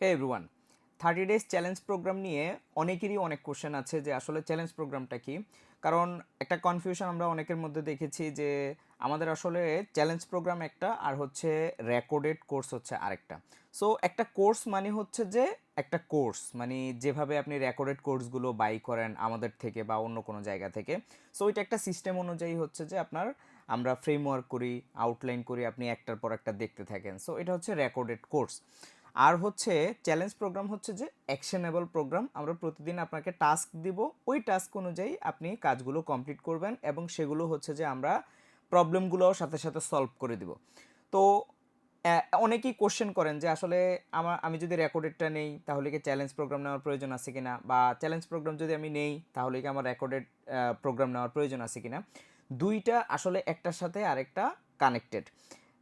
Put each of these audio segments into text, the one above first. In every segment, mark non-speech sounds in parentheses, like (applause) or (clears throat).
Hey everyone thirty days challenge program নিয়ে অনেকেরই অনেক কোশ্চেন আছে যে আসলে চ্যালেঞ্জ প্রোগ্রামটা কি? কারণ একটা কনফিউশন আমরা অনেকের মধ্যে দেখেছি যে আমাদের আসলে চ্যালেঞ্জ প্রোগ্রাম একটা আর হচ্ছে রেকর্ডেড কোর্স হচ্ছে আরেকটা। সো একটা কোর্স মানে হচ্ছে যে একটা কোর্স মানে যেভাবে আপনি রেকর্ডেড কোর্সগুলো বাই করেন আমাদের থেকে বা অন্য কোনো জায়গা থেকে। সো এটা একটা সিস্টেম অনুযায়ী হচ্ছে যে আপনার আমরা ফ্রেমওয়ার্ক করি আউটলাইন করি, আপনি একটার পর একটা দেখতে থাকেন। সো এটা হচ্ছে রেকর্ডেড কোর্স আর হচ্ছে চ্যালেঞ্জ প্রোগ্রাম হচ্ছে যে অ্যাকশনেবল প্রোগ্রাম আমরা প্রতিদিন আপনাকে টাস্ক দিব, ওই টাস্ক অনুযায়ী আপনি কাজগুলো কমপ্লিট করবেন এবং সেগুলো হচ্ছে যে আমরা প্রবলেমগুলোও সাথে সাথে সলভ করে দিব। তো অনেকেই কোশ্চেন করেন যে আসলে আমার, আমি যদি রেকর্ডেডটা নেই, তাহলে কি চ্যালেঞ্জ প্রোগ্রাম নেওয়ার প্রয়োজন আছে কিনা? বা চ্যালেঞ্জ প্রোগ্রাম যদি আমি নেই, তাহলে কি আমার রেকর্ডেড প্রোগ্রাম নেওয়ার প্রয়োজন আছে কিনা? দুইটা আসলে একটার সাথে আরেকটা কানেক্টেড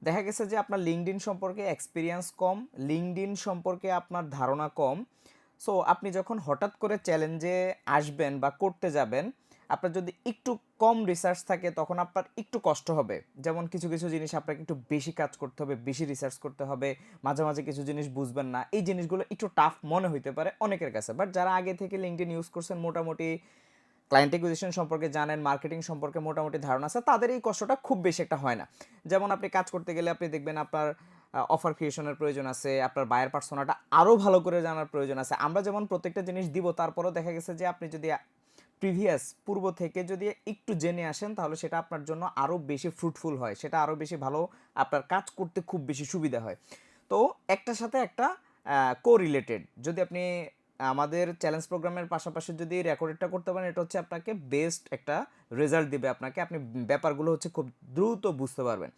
দেখা গেছে যে আপনার লিঙ্কডিন সম্পর্কে এক্সপিরিয়েন্স কম লিঙ্কডিন সম্পর্কে আপনার ধারণা কম। সো আপনি যখন হঠাৎ করে চ্যালেঞ্জে আসবেন বা করতে যাবেন, আপনার যদি একটু কম রিসার্চ থাকে, তখন আপনার একটু কষ্ট হবে। যেমন কিছু কিছু জিনিস আপনাকে একটু বেশি কাজ করতে হবে, বেশি রিসার্চ করতে হবে, মাঝে মাঝে কিছু জিনিস বুঝবেন না। এই জিনিসগুলো একটু টাফ মনে হইতে পারে অনেকের কাছে। বাট যারা আগে থেকে লিঙ্কডিন ইউজ করছেন, মোটামুটি ক্লায়েন্ট একুইজিশন সম্পর্কে জানেন মার্কেটিং সম্পর্কে মোটামুটি ধারণা আছে, তাদের এই কষ্টটা খুব বেশি একটা হয় না। যেমন আপনি কাজ করতে গেলে আপনি দেখবেন আপনার অফার ক্রিয়েশনের প্রয়োজন আছে, আপনার বায়ার পার্সোনাটা আরও ভালো করে জানার প্রয়োজন আছে। আমরা যেমন প্রত্যেকটা জিনিস দিব, তারপরেও দেখা গেছে যে আপনি যদি প্রিভিয়াস পূর্ব থেকে যদি একটু জেনে আসেন, তাহলে সেটা আপনার জন্য আরও বেশি ফ্রুটফুল হয়, সেটা আরও বেশি ভালো আপনার কাজ করতে খুব বেশি সুবিধা হয়। তো একটার সাথে একটা কো রিলেটেড যদি আপনি আমাদের চ্যালেঞ্জ প্রোগ্রামের পাশাপাশি যদি রেকর্ডেডটা করতে পারেন, এটা হচ্ছে আপনাকে বেস্ট একটা রেজাল্ট দিবে। আপনাকে আপনি ব্যাপারগুলো হচ্ছে খুব দ্রুত বুঝতে পারবেন।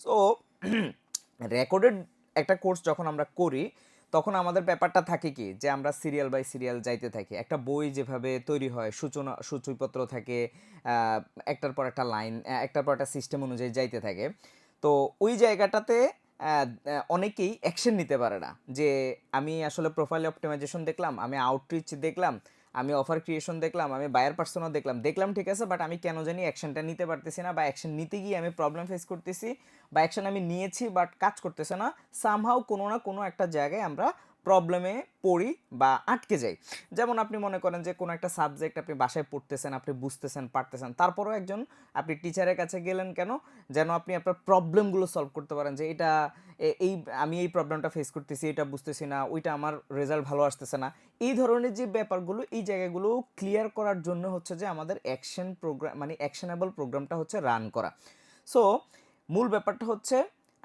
সো রেকর্ডেড (clears throat) একটা কোর্স যখন আমরা করি, তখন আমাদের ব্যাপারটা থাকে কি? যে আমরা সিরিয়াল বাই সিরিয়াল যাইতে থাকি। একটা বই যেভাবে তৈরি হয়, সূচনা, সূচিপত্র থাকে একটার পর একটা লাইন একটার পর একটা সিস্টেম অনুযায়ী যাইতে থাকে। তো ওই জায়গাটাতে অনেকেই অ্যাকশন নিতে পারে না। যে আমি আসলে প্রোফাইল অপটিমাইজেশন দেখলাম, আমি আউটরিচ দেখলাম, আমি অফার ক্রিয়েশন দেখলাম, আমি বায়ার পার্সনও দেখলাম। দেখলাম ঠিক আছে বাট আমি কেন জানি অ্যাকশনটা নিতে পারতেছি না বা অ্যাকশন নিতে গিয়ে আমি প্রবলেম ফেস করতেছি বা অ্যাকশন আমি নিয়েছি বাট কাজ করতেছে না। সামহাও কোনো না কোনো একটা জায়গায় আমরা প্রবলেমে পড়ি বা আটকে যাই। যেমন আপনি মনে করেন যে কোনো একটা সাবজেক্ট আপনি বাসায় পড়তেছেন, আপনি বুঝতেছেন, পারতেছেন, তারপরেও একজন আপনি টিচারের কাছে গেলেন কেন? যেন আপনি আপনার প্রবলেমগুলো সলভ করতে পারেন যে এটা এই আমি এই প্রবলেমটা ফেস করতেছি, এটা বুঝতেছি না, ওইটা আমার রেজাল্ট ভালো আসতেছে না। এই ধরনের যে ব্যাপারগুলো, এই জায়গাগুলো ক্লিয়ার করার জন্য হচ্ছে যে আমাদের অ্যাকশন প্রোগ্রাম মানে অ্যাকশনেবল প্রোগ্রামটা হচ্ছে রান করা। সো মূল ব্যাপারটা হচ্ছে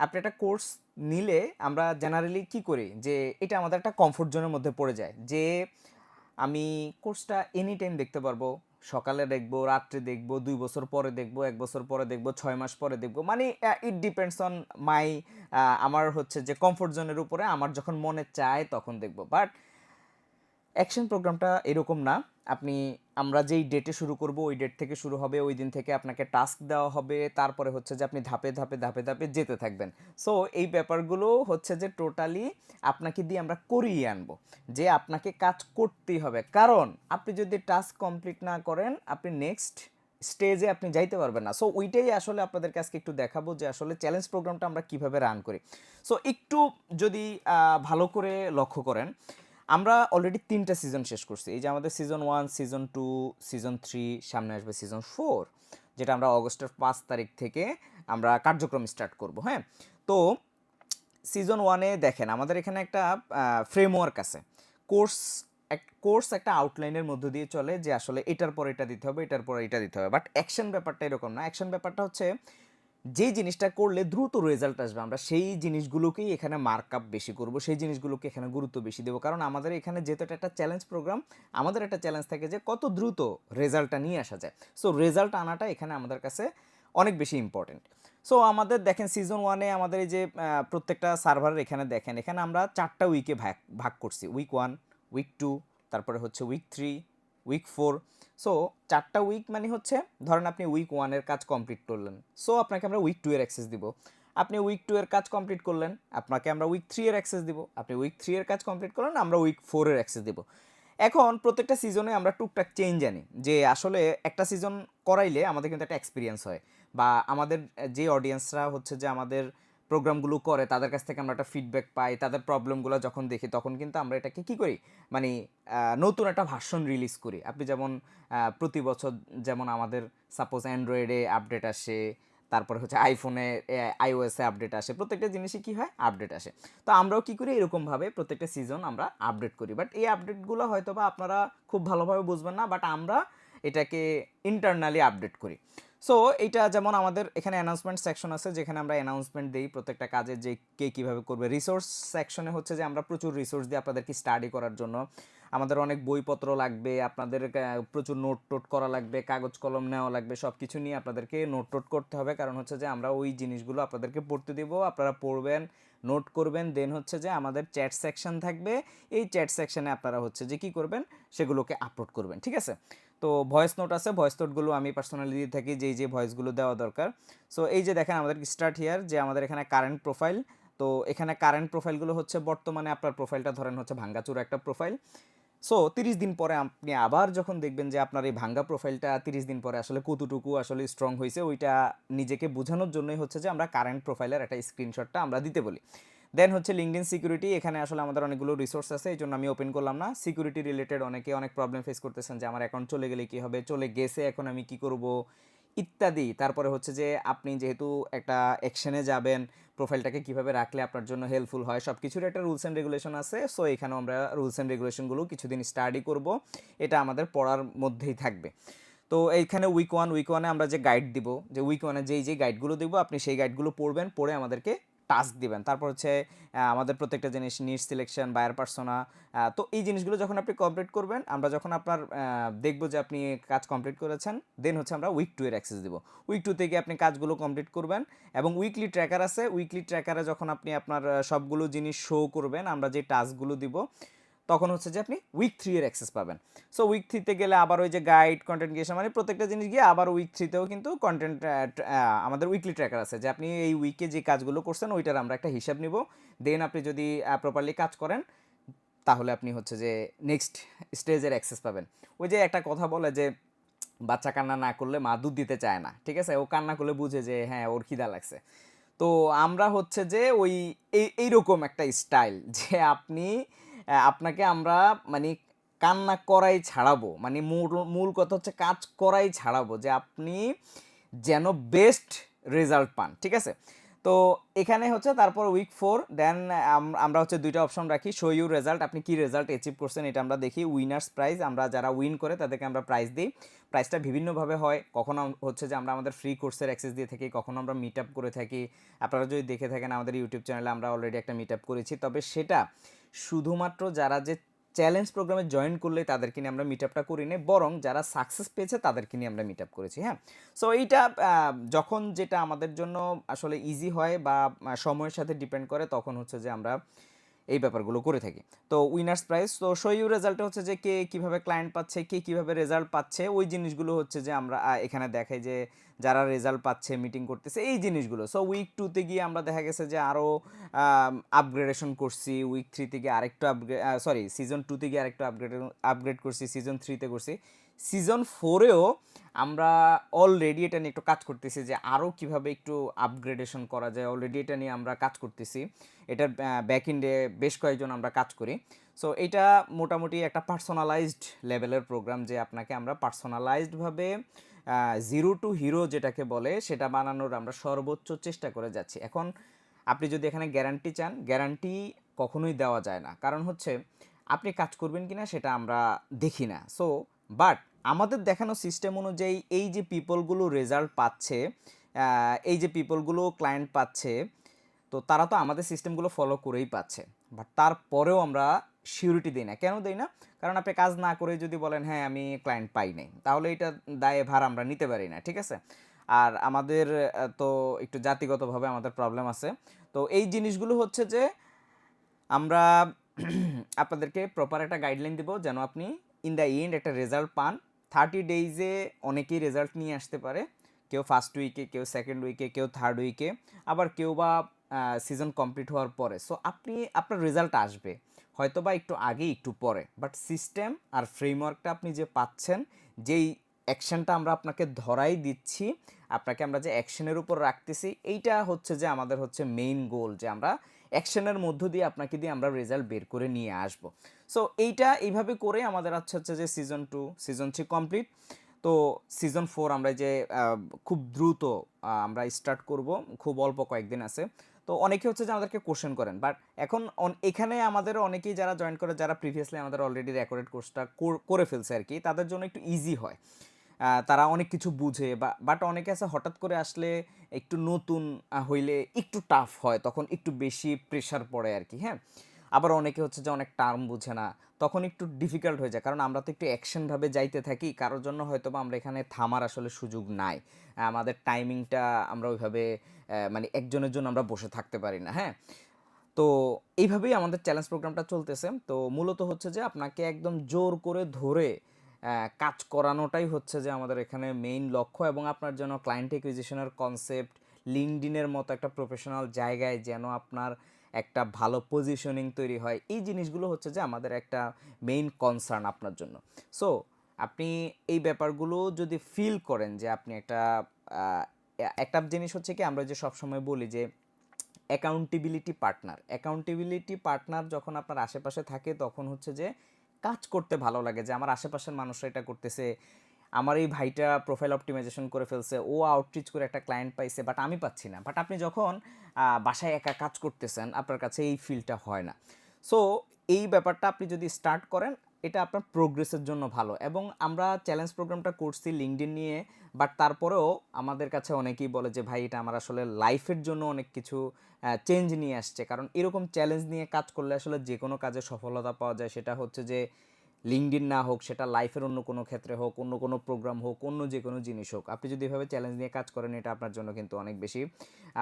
আপনি একটা কোর্স নিলে আমরা জেনারেলি কি করি? যে এটা আমাদের একটা কমফোর্ট জোনের মধ্যে পড়ে যায়। যে আমি কোর্সটা এনি টাইম দেখতে পারব, সকালে দেখব, রাত্রে দেখব, দুই বছর পরে দেখব, এক বছর পরে দেখব, ছয় মাস পরে দেখব মানে ইট ডিপেন্ডস অন মাই আমার হচ্ছে যে কমফোর্ট জোনের উপরে আমার যখন মনে চায় তখন দেখব। বাট অ্যাকশন প্রোগ্রামটা এরকম না। আপনি, আমরা যেই ডেটে শুরু করব, ওই ডেট থেকে শুরু হবে, ওই দিন থেকে আপনাকে টাস্ক দেওয়া হবে, তারপরে হচ্ছে যে আপনি ধাপে ধাপে ধাপে ধাপে যেতে থাকবেন। সো এই ব্যাপারগুলো হচ্ছে যে টোটালি আপনাকে দিয়ে আমরা করিয়ে আনব, যে আপনাকে কাজ করতেই হবে। কারণ, আপনি যদি টাস্ক কমপ্লিট না করেন, আপনি নেক্সট স্টেজে আপনি যাইতে পারবেন না। সো ওইটাই আসলে আপনাদেরকে আজকে একটু দেখাবো যে আসলে চ্যালেঞ্জ প্রোগ্রামটা আমরা কীভাবে রান করি। সো একটু যদি ভালো করে লক্ষ্য করেন আমরা অলরেডি তিনটা সিজন শেষ করছি। এই যে আমাদের season one season two season three সামনে আসবে সিজন ফোর যেটা আমরা অগস্টের পাঁচ তারিখ থেকে আমরা কার্যক্রম স্টার্ট করব হ্যাঁ? তো সিজন ওয়ানে দেখেন, আমাদের এখানে একটা ফ্রেমওয়ার্ক আছে। কোর্স এক কোর্স একটা আউটলাইনের মধ্য দিয়ে চলে যে আসলে এটার পর এটা দিতে হবে, এটার পর এটা দিতে হবে। বাট অ্যাকশন ব্যাপারটা এরকম না। অ্যাকশন ব্যাপারটা হচ্ছে যেই জিনিসটা করলে দ্রুত রেজাল্ট আসবে, আমরা সেই জিনিসগুলোকেই এখানে মার্ক আপ বেশি করব, সেই জিনিসগুলোকে এখানে গুরুত্ব বেশি দেবো। কারণ আমাদের এখানে যেহেতু একটা চ্যালেঞ্জ প্রোগ্রাম আমাদের একটা চ্যালেঞ্জ থাকে যে কত দ্রুত রেজাল্টটা নিয়ে আসা যায়। সো রেজাল্ট আনাটা এখানে আমাদের কাছে অনেক বেশি ইম্পর্টেন্ট সো আমাদের দেখেন সিজন ওয়ানে আমাদের এই যে প্রত্যেকটা সার্ভারের এখানে দেখেন, এখানে আমরা চারটা উইকে ভাগ ভাগ করছি। উইক ওয়ান উইক টু তারপরে হচ্ছে week three week four so চারটা উইক মানে হচ্ছে, ধরেন আপনি উইক ওয়ানের কাজ কমপ্লিট করলেন। সো আপনাকে আমরা উইক টু এর অ্যাক্সেস দিব। আপনি উইক টু এর কাজ কমপ্লিট করলেন, আপনাকে আমরা উইক থ্রি এর অ্যাক্সেস দিব। আপনি উইক থ্রি এর কাজ কমপ্লিট করলেন, আমরা উইক ফোর এর অ্যাক্সেস দিব। এখন, প্রত্যেকটা সিজনে আমরা টুকটাক চেঞ্জ আনি। যে আসলে একটা সিজন করাইলে আমাদের কিন্তু একটা এক্সপিরিয়েন্স হয়। বা আমাদের, যে অডিয়েন্সরা হচ্ছে যে আমাদের প্রোগ্রামগুলো করে, তাদের কাছ থেকে আমরা একটা ফিডব্যাক পাই, তাদের প্রবলেমগুলো যখন দেখি, তখন কিন্তু আমরা এটাকে কী করি? মানে নতুন একটা ভার্সন রিলিজ করি। আপনি যেমন প্রতি বছর যেমন আমাদের সাপোজ অ্যান্ড্রয়েডে আপডেট আসে, তারপরে হচ্ছে আইফোনে আইওএসে আপডেট আসে, প্রত্যেকটা জিনিসই কী হয়? আপডেট আসে। তো আমরাও কী করি? এরকমভাবে প্রত্যেকটা সিজন আমরা আপডেট করি। বাট এই আপডেটগুলো হয়তো বা আপনারা খুব ভালোভাবে বুঝবেন না বাট আমরা এটাকে ইন্টারনালি আপডেট করি। সো এটা যেমন আমাদের এখানে অ্যানাউন্সমেন্ট সেকশন আছে, যেখানে আমরা অ্যানাউন্সমেন্ট দিই প্রত্যেকটা কাজে যে কে কীভাবে করবে। রিসোর্স সেকশনে হচ্ছে যে আমরা প্রচুর রিসোর্স দিই আপনাদেরকে স্টাডি করার জন্য। আমাদের অনেক বইপত্র লাগবে, আপনাদের প্রচুর নোট টোট করা লাগবে, কাগজ কলম নেওয়া লাগবে সব কিছু নিয়ে আপনাদেরকে নোট টোট করতে হবে। কারণ হচ্ছে যে আমরা ওই জিনিসগুলো আপনাদেরকে পড়তে দেব, আপনারা পড়বেন নোট করবেন দেন হচ্ছে যে আমাদের চ্যাট সেকশন থাকবে। এই চ্যাট সেকশনে আপনারা হচ্ছে যে কি করবেন, সেগুলোকে আপলোড করবেন, ঠিক আছে? তো ভয়েস নোট আছে ভয়েস নোটগুলো আমি পার্সোনালি দিয়ে থাকি যেই যে ভয়েসগুলো দেওয়া দরকার। সো এই যে দেখেন আমাদের স্টার্ট হিয়ার যে আমাদের এখানে কারেন্ট প্রোফাইল তো এখানে কারেন্ট প্রোফাইলগুলো হচ্ছে বর্তমানে আপনার প্রোফাইলটা ধরেন হচ্ছে ভাঙ্গাচুর একটা প্রোফাইল সো তিরিশ দিন পরে আপনি আবার যখন দেখবেন যে আপনার এই ভাঙ্গা প্রোফাইলটা তিরিশ দিন পরে আসলে কতটুকু আসলে স্ট্রং হয়েছে ওইটা নিজেকে বোঝানোর জন্যই হচ্ছে যে আমরা কারেন্ট প্রোফাইলের একটা স্ক্রিনশটটা আমরা দিতে বলি। দেন হচ্ছে লিঙ্কডিন সিকিউরিটি এখানে আসলে আমাদের অনেকগুলো রিসোর্স আছে, এই জন্য আমি ওপেন করলাম না। সিকিউরিটি রিলেটেড অনেকে অনেক প্রবলেম ফেস করতেছেন যে, আমার অ্যাকাউন্ট চলে গেলে কী হবে? চলে গেছে, এখন আমি কি করব? ইত্যাদি। তারপরে হচ্ছে যে, আপনি যেহেতু একটা অ্যাকশনে যাবেন প্রোফাইলটাকে কীভাবে রাখলে আপনার জন্য হেল্পফুল হয় সব কিছুর একটা রুলস অ্যান্ড রেগুলেশন আছে। সো এখানেও আমরা রুলস অ্যান্ড রেগুলেশনগুলো কিছুদিন স্টাডি করব। এটা আমাদের পড়ার মধ্যেই থাকবে। তো এইখানে উইক ওয়ান উইক ওয়ানে আমরা যে গাইড দিব, যে উইক ওয়ানে যেই যে গাইডগুলো দিব, আপনি সেই গাইডগুলো পড়বেন, পড়ে আমাদেরকে টাস্ক দিবেন। তারপর হচ্ছে আমাদের প্রত্যেকটা জিনিস নিট সিলেকশন বায়ার পার্সোনা তো এই জিনিসগুলো যখন আপনি কমপ্লিট করবেন, আমরা যখন আপনার দেখব যে আপনি কাজ কমপ্লিট করেছেন দেন হচ্ছে আমরা উইক টু এর অ্যাক্সেস দিব। উইক টু থেকে আপনি কাজগুলো কমপ্লিট করবেন এবং উইকলি ট্র্যাকার আছে। উইকলি ট্র্যাকারে যখন আপনি আপনার সবগুলো জিনিস শো করবেন, আমরা যে টাস্কগুলো দিব তখন হচ্ছে যে আপনি উইক থ্রি এর অ্যাক্সেস পাবেন। সো উইক থ্রিতে গেলে আবার ওই যে গাইড কন্টেন্ট ক্রিয়েশন মানে প্রত্যেকটা জিনিস গিয়ে আবার উইক থ্রিতেও কিন্তু কন্টেন্ট আমাদের উইকলি ট্র্যাকার আছে যে আপনি এই উইকে যে কাজগুলো করছেন ওইটার আমরা একটা হিসাব নিব। দেন আপনি যদি প্রপারলি কাজ করেন, তাহলে আপনি হচ্ছে যে নেক্সট স্টেজের অ্যাক্সেস পাবেন। ওই যে একটা কথা বলে যে বাচ্চা কান্না না করলে মা দুধ দিতে চায় না, ঠিক আছে? ও কান্না করলে বুঝে যে হ্যাঁ ওর খিদা লাগছে। তো আমরা হচ্ছে যে ওই, এই, এইরকম একটা স্টাইল যে আপনি আপনাকে আমরা মানে কান্না করাই ছাড়াবো। মানে মূল মূল কথা হচ্ছে কাজ করাই ছাড়াবো যে আপনি যেন বেস্ট রেজাল্ট পান, ঠিক আছে? তো এখানে হচ্ছে তারপর উইক ফোর দেন আমরা হচ্ছে দুইটা অপশন রাখি। শো ইউ রেজাল্ট আপনি কি রেজাল্ট অ্যাচিভ করছেন এটা আমরা দেখি। উইনার্স প্রাইজ আমরা যারা উইন করে তাদেরকে আমরা প্রাইজ দিই। প্রাইসটা বিভিন্নভাবে হয়। কখনো হচ্ছে যে আমরা আমাদের ফ্রি কোর্সের অ্যাক্সেস দিয়ে থাকি, কখনো আমরা মিট আপ করে থাকি। আপনারা যদি দেখে থাকেন আমাদের ইউটিউব চ্যানেলে আমরা অলরেডি একটা মিট আপ করেছি। তবে সেটা শুধুমাত্র যারা যে চ্যালেঞ্জ প্রোগ্রামে জয়েন করলে তাদেরকে নিয়ে আমরা মিট আপটা করি না বরং যারা সাকসেস পেয়েছে তাদেরকে নিয়ে আমরা মিট আপ করেছি হ্যাঁ? সো এইটা যখন যেটা আমাদের জন্য আসলে ইজি হয় বা সময়ের সাথে ডিপেন্ড করে, তখন হচ্ছে যে আমরা এই ব্যাপারগুলো করে থাকি। তো উইনার্স প্রাইজ তো সইউ রেজাল্টে হচ্ছে যে কে কীভাবে ক্লায়েন্ট পাচ্ছে, কে কীভাবে রেজাল্ট পাচ্ছে, ওই জিনিসগুলো হচ্ছে যে আমরা এখানে দেখাই যে যারা রেজাল্ট পাচ্ছে মিটিং করতেছে, এই জিনিসগুলো। সো উইক টুতে গিয়ে আমরা দেখা গেছে যে আরও আপগ্রেডেশন করছি উইক থ্রি থেকে আরেকটু আপগ্রেড সরি সিজন টুতে গিয়ে আরেকটু আপগ্রেড আপগ্রেড করছি সিজন থ্রিতে করছি। সিজন ফোরেও আমরা অলরেডি এটা নিয়ে একটু কাজ করতেছি যে আরও কীভাবে একটু আপগ্রেডেশন করা যায়। অলরেডি এটা নিয়ে আমরা কাজ করতেছি। এটার ব্যাক ইন্ডে বেশ কয়েকজন আমরা কাজ করি। সো এটা মোটামুটি একটা পার্সোনালাইজড লেভেলের প্রোগ্রাম যে আপনাকে আমরা পার্সোনালাইজডভাবে জিরো টু হিরো যেটাকে বলে, সেটা বানানোর আমরা সর্বোচ্চ চেষ্টা করে যাচ্ছি। এখন আপনি যদি এখানে গ্যারান্টি চান গ্যারান্টি কখনোই দেওয়া যায় না। কারণ হচ্ছে, আপনি কাজ করবেন কিনা সেটা আমরা দেখি না। সো বাট আমাদের দেখানো সিস্টেম অনুযায়ী এই যে পিপলগুলো রেজাল্ট পাচ্ছে এই যে পিপলগুলো ক্লায়েন্ট পাচ্ছে, তো তারা তো আমাদের সিস্টেমগুলো ফলো করেই পাচ্ছে। বাট তারপরেও আমরা সিউরিটি দিই না। কেন দিই না? কারণ আপনি কাজ না করে যদি বলেন হ্যাঁ আমি ক্লায়েন্ট পাই নাই, তাহলে এটা দায়ে ভার আমরা নিতে পারি না, ঠিক আছে? আর আমাদের তো একটু জাতিগতভাবে আমাদের প্রবলেম আছে। তো এই জিনিসগুলো হচ্ছে যে আমরা (clears throat) আপনাদেরকে প্রপার একটা গাইডলাইন দেবো যেন আপনি ইন দ্য এন্ড একটা রেজাল্ট পান। থার্টি ডেইজে অনেকেই রেজাল্ট নিয়ে আসতে পারে। কেউ ফার্স্ট উইকে, কেউ সেকেন্ড উইকে, কেউ থার্ড উইকে, আবার কেউ বা সিজন কমপ্লিট হওয়ার পরে। সো আপনি, আপনার রেজাল্ট আসবে। হয়তো বা একটু আগে একটু পরে। বাট সিস্টেম আর ফ্রেমওয়ার্কটা আপনি যে পাচ্ছেন, যেই অ্যাকশনটা আমরা আপনাকে ধরাই দিচ্ছি, আপনাকে আমরা যে অ্যাকশনের উপর রাখতেছি, এইটা হচ্ছে যে আমাদের হচ্ছে মেইন গোল যে আমরা অ্যাকশনের মধ্য দিয়ে আপনাকে দিয়ে আমরা রেজাল্ট বের করে নিয়ে আসব। সো এইটা এইভাবে করে আমাদের হচ্ছে হচ্ছে যে season two season three complete তো সিজন ফোর আমরা যে খুব দ্রুত আমরা স্টার্ট করব। খুব অল্প কয়েকদিন আছে। তো অনেকে হচ্ছে যে আমাদেরকে কোশ্চেন করেন। বাট এখন এখানে আমাদের অনেকেই যারা জয়েন করে, যারা প্রিভিয়াসলি আমাদের অলরেডি রেকর্ডেড কোর্সটা করে ফেলছে আর কি, তাদের জন্য একটু ইজি হয়। তারা অনেক কিছু বুঝে, বা বাট অনেকে আছে হঠাৎ করে আসলে একটু নতুন হইলে একটু টাফ হয়, তখন একটু বেশি প্রেশার পড়ে আর কি হ্যাঁ? আবার অনেকে হচ্ছে যে অনেক টার্ম বুঝে না, তখন একটু ডিফিকাল্ট হয়ে যায়, কারণ আমরা তো একটু অ্যাকশনভাবে যাইতে থাকি, কারোর জন্য হয়তো বা আমরা এখানে থামার আসলে সুযোগ নাই। আমাদের টাইমিংটা আমরা ওইভাবে মানে একজনের জন্য আমরা বসে থাকতে পারি না হ্যাঁ? তো এইভাবেই আমাদের চ্যালেঞ্জ প্রোগ্রামটা চলতেছে। তো মূলত হচ্ছে যে আপনাকে একদম জোর করে ধরে কাজ করানোটাই হচ্ছে যে আমাদের এখানে মেইন লক্ষ্য এবং আপনার জন্য ক্লায়েন্ট একুইজিশনের কনসেপ্ট লিঙ্কডিনের মতো একটা প্রফেশনাল জায়গায় যেন আপনার একটা ভালো পজিশনিং তৈরি হয়। এই জিনিসগুলো হচ্ছে যে আমাদের একটা মেইন কনসার্ন আপনার জন্য। সো আপনি এই ব্যাপারগুলো যদি ফিল করেন যে আপনি একটা একটা জিনিস হচ্ছে কি, আমরা যে সবসময় বলি যে অ্যাকাউন্টেবিলিটি পার্টনার অ্যাকাউন্টেবিলিটি পার্টনার যখন আপনার আশেপাশে থাকে তখন হচ্ছে যে কাজ করতে ভালো লাগে যে আমার আশেপাশের মানুষরা এটা করতেছে, আমার এই ভাইটা প্রোফাইল অপটিমাইজেশন করে ফেলছে, ও আউটরিচ করে একটা ক্লায়েন্ট পাইছে বাট আমি পাচ্ছি না। বাট আপনি যখন বাসায় একা কাজ করতেছেন, আপনার কাছে এই ফিলটা হয় না। সো এই ব্যাপারটা আপনি যদি স্টার্ট করেন এটা আপনার প্রোগ্রেসের জন্য ভালো। এবং আমরা চ্যালেঞ্জ প্রোগ্রামটা করছি লিঙ্কডিন নিয়ে বাট তারপরেও আমাদের কাছে অনেকেই বলে যে, ভাই, এটা আমার আসলে লাইফের জন্য অনেক কিছু চেঞ্জ নিয়ে আসছে। কারণ এরকম চ্যালেঞ্জ নিয়ে কাজ করলে আসলে যে কোনো কাজে সফলতা পাওয়া যায়। সেটা হচ্ছে যে লিঙ্কডিন না হোক, সেটা লাইফের অন্য কোনো ক্ষেত্রে হোক, অন্য কোনো প্রোগ্রাম হোক, অন্য যে কোনো জিনিস হোক, আপনি যদি এভাবে চ্যালেঞ্জ নিয়ে কাজ করেন, এটা আপনার জন্য কিন্তু অনেক বেশি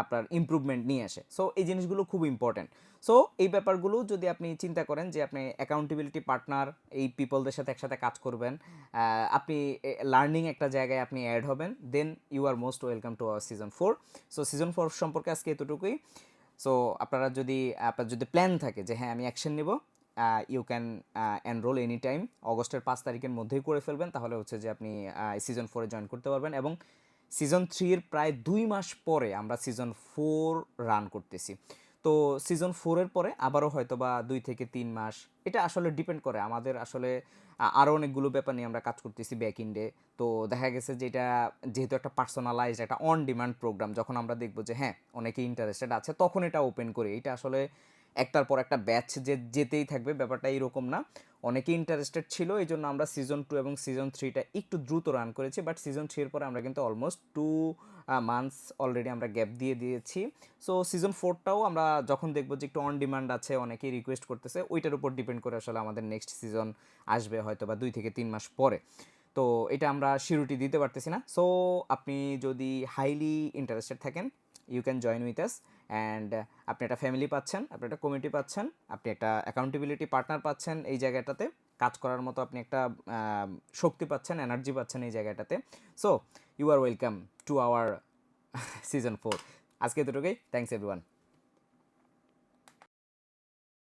আপনার ইমপ্রুভমেন্ট নিয়ে আসে। সো এই জিনিসগুলো খুব ইম্পর্ট্যান্ট সো এই ব্যাপারগুলো যদি আপনি চিন্তা করেন যে আপনি অ্যাকাউন্টেবিলিটি পার্টনার এই পিপলদের সাথে একসাথে কাজ করবেন আপনি লার্নিং একটা জায়গায় আপনি অ্যাড হবেন then you are most welcome to our season four so season four সম্পর্কে আজকে এতটুকুই। সো আপনারা যদি, আপনার যদি প্ল্যান থাকে যে হ্যাঁ আমি অ্যাকশন নিব you can enroll any time অগস্টের পাঁচ তারিখের মধ্যেই করে ফেলবেন, তাহলে হচ্ছে যে আপনি সিজন ফোরে জয়েন করতে পারবেন এবং সিজন থ্রির প্রায় দুই মাস পরে আমরা সিজন ফোর রান করতেছি। তো সিজন ফোরের পরে আবারও হয়তো বা দুই থেকে তিন মাস, এটা আসলে ডিপেন্ড করে। আমাদের আসলে আরও অনেকগুলো ব্যাপার নিয়ে আমরা কাজ করতেছি ব্যাক ইন্ডে তো দেখা গেছে যে এটা যেহেতু একটা পার্সোনালাইজড একটা অন ডিমান্ড প্রোগ্রাম যখন আমরা দেখব যে হ্যাঁ অনেকে ইন্টারেস্টেড আছে, তখন এটা ওপেন করি। এটা আসলে একটার পর একটা ব্যাচ যে, যেতেই থাকবে, ব্যাপারটা এরকম না। অনেকে ইন্টারেস্টেড ছিল এই জন্য আমরা সিজন টু এবং সিজন থ্রিটা একটু দ্রুত রান করেছি বাট সিজন থ্রির পরে আমরা কিন্তু অলমোস্ট টু মান্থস অলরেডি আমরা গ্যাপ দিয়ে দিয়েছি। সো সিজন ফোরটাও আমরা যখন দেখব যে একটু অন ডিমান্ড আছে, অনেকেই রিকোয়েস্ট করতেছে, ওইটার উপর ডিপেন্ড করে আসলে আমাদের নেক্সট সিজন আসবে হয়তো বা দুই থেকে তিন মাস পরে। তো, এটা আমরা শিরুটি দিতে পারতেছি না। সো আপনি যদি হাইলি ইন্টারেস্টেড থাকেন you can join with us and আপনি একটা ফ্যামিলি পাচ্ছেন, আপনি একটা কমিটি পাচ্ছেন, আপনি একটা অ্যাকাউন্টেবিলিটি পার্টনার পাচ্ছেন এই জায়গাটাতে, কাজ করার মতো আপনি একটা শক্তি পাচ্ছেন এনার্জি পাচ্ছেন এই জায়গাটাতে। So you are welcome to our season four আজকে দুটোকেই থ্যাংকস এভরিওয়ান